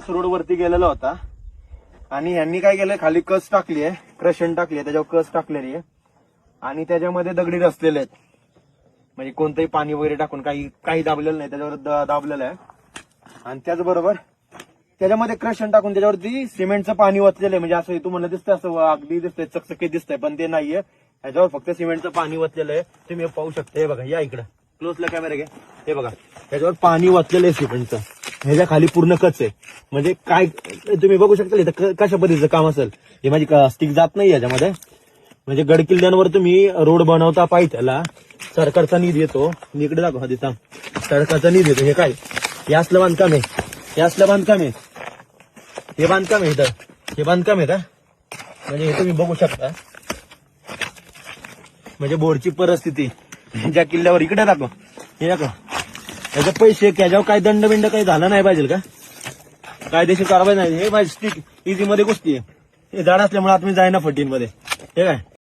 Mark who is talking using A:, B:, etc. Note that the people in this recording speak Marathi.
A: रोड वरती गेलेला होता. आणि यांनी काय केलंय? खाली कस टाकली आहे? क्रशन टाकली आहे. त्याच्यावर कस टाकलेली आहे? आणि त्याच्यामध्ये दगडी रचलेले आहेत. म्हणजे कोणतंही पाणी वगैरे टाकून काही काही दाबलेलं नाही. त्याच्यावर दाबलेलं आहे. आणि त्याचबरोबर त्याच्यामध्ये क्रशन टाकून त्याच्यावरती सिमेंटचं पाणी वचलेलं आहे. म्हणजे असं तुम्हाला दिसतंय असं अगदी दिसतंय चकचकीत दिसतंय पण ते नाहीये. त्याच्यावर फक्त सिमेंटचं पाणी वचलेलं आहे. तुम्ही पाहू शकता. हे बघा या इकडं. क्लोजला कॅमेरा घे. हे बघा. त्याच्यावर पाणी वचलेलं आहे सिमेंटचं. ह्याच्या खाली पूर्ण कच आहे. म्हणजे काय तुम्ही बघू शकता इथं कशा पद्धतीचं काम असेल. हे माझी स्टिक जात नाही याच्यामध्ये. म्हणजे गडकिल्ल्यांवर तुम्ही रोड बनवता पाहिजे त्याला. सरकारचा निधी येतो. इकडे दाखवा तिथं सरकारचा निधी येतो. हे काय? हे असलं बांधकाम आहे. हे असलं बांधकाम आहे. हे बांधकाम आहे इथं. हे बांधकाम आहे का? म्हणजे हे तुम्ही बघू शकता. म्हणजे बोर्डची परिस्थिती. ज्या किल्ल्यावर इकडे दाखव. हे दाखव. त्याचे पैसे त्याच्यावर काय दंड बिंड काही झाला नाही पाहिजे का? कायदेशीर कारवाई नाही. हे माझी स्टिक इझी मध्ये गोष्टी आहे हे झाड असल्यामुळे आता मी जाईना फटीन मध्ये. हे काय?